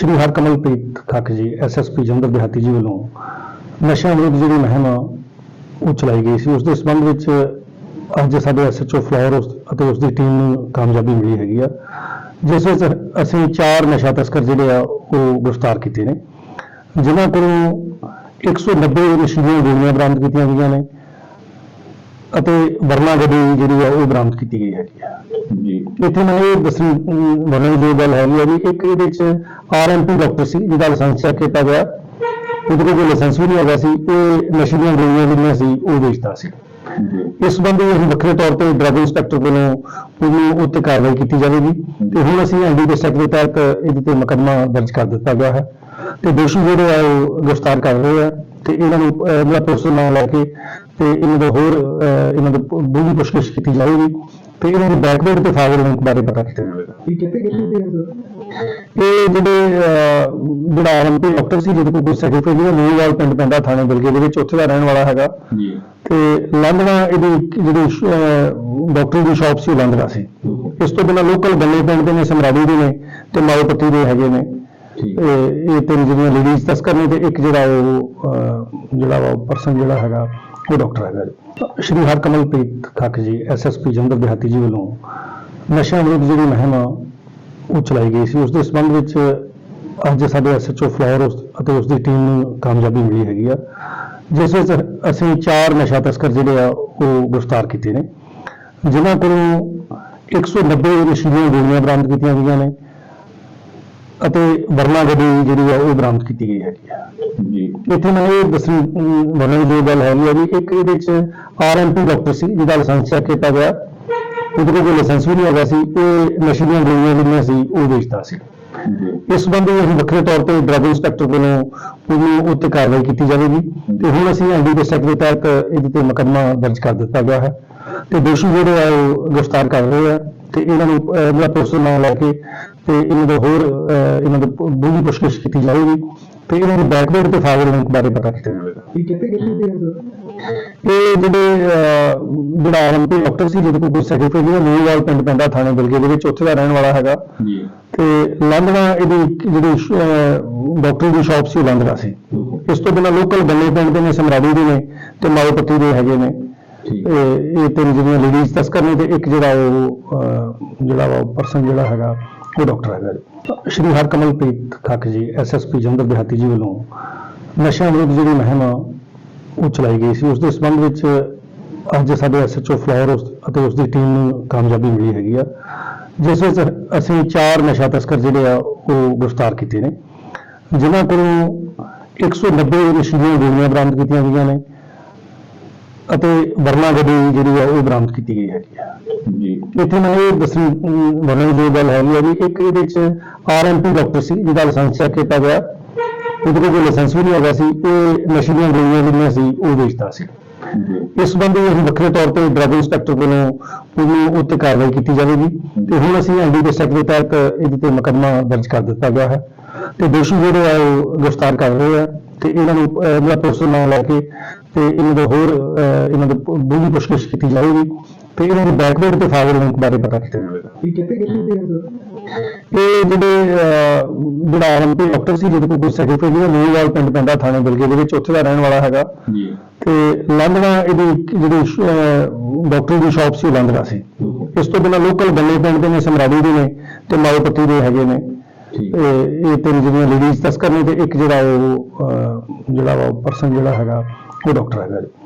ਸ਼੍ਰੀ ਹਰਕਮਲਪ੍ਰੀਤ ਖੱਕ ਜੀ ਐਸਐਸਪੀ ਜੰਦਰ ਦਿਹਾਤੀ ਜੀ ਵੱਲੋਂ ਨਸ਼ਾ ਵਿਰੁੱਧ ਜਿਹੜੀ ਮੁਹਿੰਮ ਉਹ ਚਲਾਈ ਗਈ ਸੀ, ਉਸ ਦੇ ਸੰਬੰਧ ਵਿੱਚ ਅੱਜ ਸਾਡੇ ਐਸਐਚਓ ਫਲੋਰ ਉਸ- ਅਤੇ ਉਸ ਦੀ ਟੀਮ ਨੂੰ ਕਾਮਯਾਬੀ ਮਿਲੀ ਹੈਗੀ ਆ, ਜਿਸ ਵਿੱਚ ਅਸੀਂ ਚਾਰ ਨਸ਼ਾ ਤਸਕਰ ਜਿਹੜੇ ਆ ਉਹ ਗ੍ਰਿਫਤਾਰ ਕੀਤੇ ਨੇ, ਜਿਨ੍ਹਾਂ ਕੋਲੋਂ 190 ਨਸ਼ੀਲੀਆਂ ਗੋਲੀਆਂ ਬਰਾਮਦ ਕੀਤੀਆਂ ਗਈਆਂ ਨੇ। ਅਤੇ ਵਰਨਾ ਗੱਡੀ ਜਿਹੜੀ ਆ ਉਹ ਬਰਾਮਦ ਕੀਤੀ ਗਈ ਹੈਗੀ ਆ। ਜੀ। ਇੱਥੇ ਮੈਂ ਇਹ ਦੱਸਣੀ ਅਮ, ਵਰਣਨ ਦੀ ਗੱਲ ਹੈਗੀ ਆ ਵੀ ਇੱਕ ਇਹਦੇ ਵਿੱਚ ਆਰਐਮਪੀ ਡਾਕਟਰ ਸੀ ਜਿਹਦਾ ਲਾਇਸੈਂਸ ਚੈੱਕ ਕੀਤਾ ਗਿਆ। ਉਹਦੇ ਕੋਲ ਲਾਇਸੈਂਸ ਵੀ ਨਹੀਂ ਹੈਗਾ ਸੀ ਇਹ ਨਸ਼ੇ ਦੀਆਂ ਗੋਲੀਆਂ ਜਿਹੜੀਆਂ ਸੀ ਉਹ ਵੇਚਦਾ ਸੀ। ਜੀ। ਇਸ ਸੰਬੰਧੀ ਅਸੀਂ ਵੱਖਰੇ ਤੌਰ ਤੇ ਡਰੱਗ ਇੰਸਪੈਕਟਰ ਕੋਲੋਂ ਉਹਨੂੰ ਉੱਤੇ ਕਾਰਵਾਈ ਕੀਤੀ ਜਾਵੇਗੀ। ਤੇ ਹੁਣ ਅਸੀਂ ਐਨਡੀ ਦੇ ਸੈਕਟਰੀ ਤਹਿਤ ਇਹਦੇ ਤੇ ਮੁਕੱਦਮਾ ਦਰਜ ਕਰ ਦਿੱਤਾ ਗਿਆ ਹੈ। ਤੇ ਦੋਸ਼ੀ ਜਿਹੜੇ ਆ ਉਹ ਗ੍ਰਿਫਤਾਰ ਕਰ ਰਹੇ ਆ। ਤੇ ਇਹਨਾਂ ਨੂੰ ਜਿਹੜਾ ਪੁਲਿਸ ਨਾਲ ਲੈ ਕੇ ਤੇ ਇਹਨਾਂ ਦਾ ਹੋਰ ਇਹਨਾਂ ਦੀ ਬੂਝੀ ਪੁੱਛਗਿੱਛ ਕੀਤੀ ਜਾਵੇਗੀ। ਤੇ ਇਹਨਾਂ ਦੀ ਬੈਕਵਰਡ ਤੇ ਫਾਰਵਰਡ ਲਿੰਕ ਬਾਰੇ ਪਤਾ ਕੀਤਾ ਜਾਵੇਗਾ। ਇਹ ਜਿਹੜੇ ਜਿਹੜਾ ਆਰਐਮਪੀ ਡਾਕਟਰ ਸੀ ਜਿਹਦੇ ਕੋਲ ਕੋਈ ਸਰਟੀਫਿਕੇਟ ਨਹੀਂ ਨਿਊਵਾਲ ਪਿੰਡ ਪੈਂਦਾ ਥਾਣੇ ਬਿਲਗੇ ਦੇ ਵਿੱਚ ਉੱਥੇ ਦਾ ਰਹਿਣ ਵਾਲਾ ਹੈਗਾ। ਜੀ। ਤੇ ਲੰਡਨਾ ਇਹਦੀ ਜਿਹੜੀ ਡਾਕਟਰ ਦੀ ਸ਼ਾਪ ਸੀ ਉਹ ਲੰਡਨਾ ਸੀ। ਇਸ ਤੋਂ ਬਿਨਾਂ ਲੋਕਲ ਬੰਨੇ ਪਿੰਡ ਦੇ ਨੇ ਸਮਰਾੜੀ ਦੇ ਨੇ ਤੇ ਮਾਓਪੱਤੀ ਦੇ ਹੈਗੇ ਨੇ। ਇਹ ਇਹ ਤਿੰਨ ਜਿਹੜੀਆਂ ਲੇਡੀਜ਼ ਤਸਕਰ ਨੇ ਤੇ ਇੱਕ ਜਿਹੜਾ ਉਹ ਜਿਹੜਾ ਪਰਸਨ ਜਿਹੜਾ ਹੈਗਾ ਉਹ ਡਾਕਟਰ ਹੈਗਾ ਜੀ। ਸ਼੍ਰੀ ਹਰਕਮਲਪ੍ਰੀਤ ਖੱਕ ਜੀ ਐਸਐਸਪੀ ਜੰਦਰ ਦਿਹਾਤੀ ਜੀ ਵੱਲੋਂ ਨਸ਼ਾ ਵਿਰੁੱਧ ਜਿਹੜੀ ਮੁਹਿੰਮ ਆ, ਉਹ ਚਲਾਈ ਗਈ ਸੀ। ਉਸ ਦੇ ਸੰਬੰਧ ਵਿੱਚ ਅੱਜ ਸਾਡੇ ਐਸਐਚਓ ਫਲੋਰ ਉਸ- ਅਤੇ ਉਸ ਦੀ ਟੀਮ ਨੂੰ ਕਾਮਯਾਬੀ ਮਿਲੀ ਹੈਗੀ ਆ। ਜਿਸ ਵਿੱਚ ਅਸੀਂ ਚਾਰ ਨਸ਼ਾ ਤਸਕਰ ਜਿਹੜੇ ਆ ਉਹ ਗ੍ਰਿਫਤਾਰ ਕੀਤੇ ਨੇ। ਜਿਨ੍ਹਾਂ ਕੋਲੋਂ 190 ਨਸ਼ੀਲੀਆਂ ਗੋਲੀਆਂ ਬਰਾਮਦ ਕੀਤੀਆਂ ਗਈਆਂ ਨੇ। ਅਤੇ ਵਰਨਾ ਗੱਡੀ ਜਿਹੜੀ ਆ ਉਹ ਬਰਾਮਦ ਕੀਤੀ ਗਈ ਹੈਗੀ ਆ। ਜੀ। ਇੱਥੇ ਮੈਂ ਇਹ ਦੱਸਣੀ ਅਮ, ਵਰਣਨ ਦੀ ਗੱਲ ਹੈਗੀ ਆ ਵੀ ਇੱਕ ਇਹਦੇ ਵਿੱਚ ਆਰਐਮਪੀ ਡਾਕਟਰ ਸੀ ਜਿਹਦਾ ਲਾਇਸੈਂਸ ਚੈੱਕ ਕੀਤਾ ਗਿਆ। ਉਹਦੇ ਕੋਲ ਲਾਇਸੈਂਸ ਵੀ ਨਹੀਂ ਹੈਗਾ ਸੀ। ਇਹ ਨਸ਼ੇ ਦੀਆਂ ਗੋਲੀਆਂ ਜਿਹੜੀਆਂ ਸੀ ਉਹ ਵੇਚਦਾ ਸੀ। ਇਸ ਸੰਬੰਧੀ ਅਸੀਂ ਵੱਖਰੇ ਤੌਰ ਤੇ ਡਰੱਗ ਇੰਸਪੈਕਟਰ ਕੋਲੋਂ ਉਹਨੂੰ ਉੱਤੇ ਕਾਰਵਾਈ ਕੀਤੀ ਜਾਵੇਗੀ। ਤੇ ਹੁਣ ਅਸੀਂ ਐਨਡੀ ਦੇ ਸੈਕਟਰੀ ਤਹਿਤ ਇਹਦੇ ਤੇ ਮੁਕੱਦਮਾ ਦਰਜ ਕਰ ਦਿੱਤਾ ਗਿਆ ਹੈ। ਤੇ ਦੋਸ਼ੀ ਜਿਹੜੇ ਆ ਉਹ ਗ੍ਰਿਫਤਾਰ ਕਰ ਰਹੇ ਆ। ਤੇ ਇਹਨਾਂ ਨੂੰ ਜਿਹੜਾ ਪੁਲਿਸ ਨਾਲ ਲੈ ਕੇ ਤੇ ਇਹਨਾਂ ਦਾ ਹੋਰ ਇਹਨਾਂ ਦੀ ਬੂਝੀ ਪੁੱਛਗਿੱਛ ਕੀਤੀ ਜਾਵੇਗੀ ਤੇ ਇਹਨਾਂ ਦੀ ਬੈਕਵਰਡ ਤੇ ਫਾਰਵਰਡ ਲਿੰਕ ਬਾਰੇ ਪਤਾ ਕੀਤਾ ਜਾਵੇਗਾ ਇਹ ਜਿਹੜੇ ਜਿਹੜਾ ਆਰਐਮਪੀ ਡਾਕਟਰ ਸੀ ਜਿਹਦੇ ਕੋਲ ਕੋਈ ਸਰਟੀਫਿਕੇਟ ਨਹੀਂ ਨਿਊਵਾਲ ਪਿੰਡ ਪੈਂਦਾ ਥਾਣੇ ਬਿਲਗੇ ਦੇ ਵਿੱਚ ਉੱਥੇ ਦਾ ਰਹਿਣ ਵਾਲਾ ਹੈਗਾ। ਜੀ। ਤੇ ਲੰਡਨਾ ਇਹਦੀ ਜਿਹੜੀ ਡਾਕਟਰ ਦੀ ਸ਼ਾਪ ਸੀ ਉਹ ਲੰਡਨਾ ਸੀ। ਇਸ ਤੋਂ ਬਿਨਾਂ ਲੋਕਲ ਬੰਨੇ ਪਿੰਡ ਦੇ ਨੇ ਸਮਰਾੜੀ ਦੇ ਨੇ ਤੇ ਮਾਓਪੱਤੀ ਦੇ ਹੈਗੇ ਨੇ। ਇਹ ਤਿੰਨ ਜਿਹੜੀਆਂ ਲੇਡੀਜ਼ ਤਸਕਰ ਨੇ ਤੇ ਇੱਕ ਜਿਹੜਾ ਉਹ ਜਿਹੜਾ ਪਰਸਨ ਜਿਹੜਾ ਹੈਗਾ ਉਹ ਡਾਕਟਰ ਹੈਗਾ ਜੀ। ਸ਼੍ਰੀ ਹਰਕਮਲਪ੍ਰੀਤ ਖੱਕ ਜੀ ਐਸਐਸਪੀ ਜੰਦਰ ਦਿਹਾਤੀ ਜੀ ਵੱਲੋਂ ਨਸ਼ਿਆਂ ਵਿਰੁੱਧ ਜਿਹੜੀ ਮੁਹਿੰਮ ਉਹ ਚਲਾਈ ਗਈ ਸੀ, ਉਸ ਦੇ ਸੰਬੰਧ ਵਿੱਚ ਅੱਜ ਸਾਡੇ ਐਸਐਚਓ ਫਲੋਰ ਉਸ- ਅਤੇ ਉਸ ਦੀ ਟੀਮ ਨੂੰ ਕਾਮਯਾਬੀ ਮਿਲੀ ਹੈਗੀ ਆ। ਜਿਸ ਵਿੱਚ ਅਸੀਂ ਚਾਰ ਨਸ਼ਾ ਤਸਕਰ ਜਿਹੜੇ ਆ, ਉਹ ਗ੍ਰਿਫਤਾਰ ਕੀਤੇ ਨੇ। ਜਿਨ੍ਹਾਂ ਕੋਲੋਂ 190 ਨਸ਼ੀਲੀਆਂ ਗੋਲੀਆਂ ਬਰਾਮਦ ਕੀਤੀਆਂ ਗਈਆਂ ਨੇ। ਅਤੇ ਵਰਨਾ ਗੱਡੀ ਜਿਹੜੀ ਆ ਉਹ ਬਰਾਮਦ ਕੀਤੀ ਗਈ ਹੈਗੀ ਆ। ਜੀ। ਇੱਥੇ ਮੈਂ ਇਹ ਦੱਸਣੀ ਅਮ, ਵਰਣਨ ਦੀ ਗੱਲ ਹੈਗੀ ਆ ਵੀ ਇੱਕ ਇਹਦੇ ਵਿੱਚ ਆਰਐਮਪੀ ਡਾਕਟਰ ਸੀ ਜਿਹਦਾ ਲਾਇਸੈਂਸ ਚੈੱਕ ਕੀਤਾ ਗਿਆ। ਉਹਦੇ ਕੋਲ ਲਾਇਸੈਂਸ ਵੀ ਨਹੀਂ ਹੈਗਾ ਸੀ ਇਹ ਨਸ਼ੇ ਦੀਆਂ ਗੋਲੀਆਂ ਜਿਹੜੀਆਂ ਸੀ ਉਹ ਵੇਚਦਾ ਸੀ। ਇਸ ਸੰਬੰਧੀ ਅਸੀਂ ਵੱਖਰੇ ਤੌਰ ਤੇ ਡਰੱਗ ਇੰਸਪੈਕਟਰ ਕੋਲੋਂ ਉਹਨੂੰ ਉੱਤੇ ਕਾਰਵਾਈ ਕੀਤੀ ਜਾਵੇਗੀ। ਤੇ ਹੁਣ ਅਸੀਂ ਐਨਡੀ ਦੇ ਸੈਕਟਰੀ ਤਹਿਤ ਇਹਦੇ ਤੇ ਮੁਕੱਦਮਾ ਦਰਜ ਕਰ ਦਿੱਤਾ ਗਿਆ ਹੈ। ਤੇ ਦੋਸ਼ੀ ਜਿਹੜੇ ਆ ਉਹ ਗ੍ਰਿਫਤਾਰ ਕਰ ਰਹੇ ਆ। ਤੇ ਇਹਨਾਂ ਨੂੰ ਜਿਹੜਾ ਪੁਲਿਸ ਨਾਲ ਲੈ ਕੇ ਤੇ ਇਹਨਾਂ ਦਾ ਹੋਰ ਇਹਨਾਂ ਦੀ ਬੂਝੀ ਪੁੱਛਗਿੱਛ ਕੀਤੀ ਜਾਵੇਗੀ ਤੇ ਇਹਨਾਂ ਦੀ ਬੈਕਵਰਡ ਤੇ ਫਾਰਵਰਡ ਲਿੰਕ ਬਾਰੇ ਪਤਾ ਕੀਤਾ ਜਾਵੇਗਾ। ਇਹ ਦੇ? ਇਹ ਜਿਹੜੇ ਜਿਹੜਾ ਆਰਐਮਪੀ ਡਾਕਟਰ ਸੀ ਜਿਹਦੇ ਕੋਲ ਕੋਈ ਸਰਟੀਫਿਕੇਟ ਨਹੀਂ ਨਿਊਵਾਲ ਪਿੰਡ ਪੈਂਦਾ ਥਾਣੇ ਬਿਲਗੇ ਦੇ ਵਿੱਚ ਉੱਥੇ ਦਾ ਰਹਿਣ ਵਾਲਾ ਹੈਗਾ। ਜੀ। ਤੇ ਲੰਡਨਾ ਇਹਦੀ ਜਿਹੜੀ ਡਾਕਟਰ ਦੀ ਸ਼ਾਪ ਸੀ ਉਹ ਲੰਡਨਾ ਸੀ। ਇਸ ਤੋਂ ਬਿਨਾਂ ਲੋਕਲ ਬੰਨੇ ਪਿੰਡ ਦੇ ਨੇ ਸਮਰਾੜੀ ਦੇ ਨੇ ਤੇ ਮਾਓਪੱਤੀ ਦੇ ਹੈਗੇ ਨੇ। ਇਹ ਤਿੰਨ ਜਿਹੜੀਆਂ ਲੇਡੀਜ਼ ਤਸਕਰ ਨੇ ਤੇ ਇੱਕ ਜਿਹੜਾ ਉਹ ਜਿਹੜਾ ਪਰਸਨ ਜਿਹੜਾ ਹੈਗਾ ਉਹ ਡਾਕਟਰ ਹੈਗਾ ਜੀ